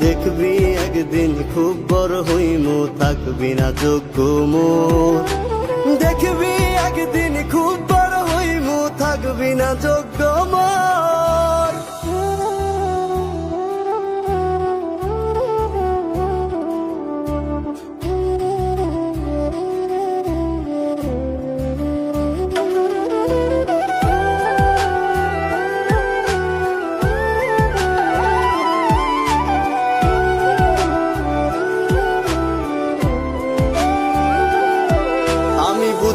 দেখবি, একদিন খুব বড় হইম, থাকবি না যোগ্য দেখবি, একদিন খুব বড় হইম, থাকবি না যোগ্য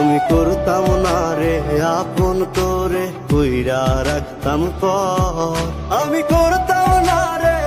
আমি করতাম না রে আপন করে কইরা রাখতাম পর। আমি করতাম না রে